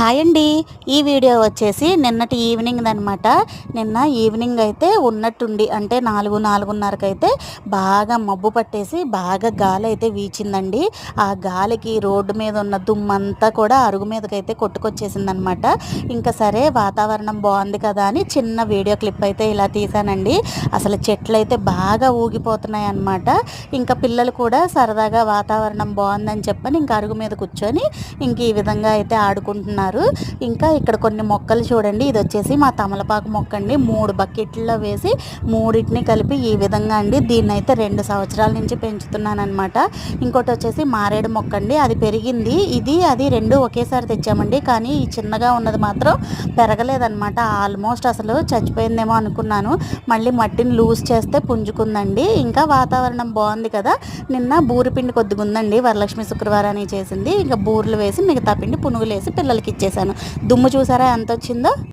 Hi అండి. ఈ video వచ్చేసి నిన్నటి ఈవినింగ్ అనమాట నిన్న ఈవినింగ్ అయితే ఉన్నట్టుండి అంటే నాలుగు నాలుగున్నరకు అయితే బాగా మబ్బు పట్టేసి బాగా గాలి అయితే వీచిందండి. ఆ గాలికి రోడ్డు మీద ఉన్న దుమ్మంతా కూడా అరుగు మీదకైతే కొట్టుకొచ్చేసింది అనమాట ఇంకా సరే వాతావరణం బాగుంది కదా అని చిన్న వీడియో క్లిప్ అయితే ఇలా తీసానండి అసలు చెట్లు అయితే బాగా ఊగిపోతున్నాయి అనమాట ఇంకా పిల్లలు కూడా సరదాగా వాతావరణం బాగుందని చెప్పని ఇంకా అరుగు మీద కూర్చొని ఇంక ఈ విధంగా అయితే ఆడుకుంటున్నారు. ఇంకా ఇక్కడ కొన్ని మొక్కలు చూడండి. ఇది వచ్చేసి మా తమలపాకు మొక్క అండి. మూడు బకెట్లో వేసి మూడింటిని కలిపి ఈ విధంగా అండి. దీన్ని అయితే రెండు సంవత్సరాల నుంచి పెంచుతున్నాను అనమాట ఇంకోటి వచ్చేసి మారేడు మొక్క అండి. అది పెరిగింది. ఇది అది రెండు ఒకేసారి తెచ్చామండి. కానీ ఈ చిన్నగా ఉన్నది మాత్రం పెరగలేదన్నమాట. ఆల్మోస్ట్ అసలు చచ్చిపోయిందేమో అనుకున్నాను. మళ్ళీ మట్టిని లూజ్ చేస్తే పుంజుకుందండి. ఇంకా వాతావరణం బాగుంది కదా. నిన్న బూరి పిండి కొద్దిగా ఉందండి వరలక్ష్మి శుక్రవారానికి చేసింది. ఇంకా బూరెలు వేసి మిగతా పిండి పునుగులు వేసి పిల్లలకి ఇచ్చేసాను. దుమ్ము చూసారా ఎంత వచ్చిందో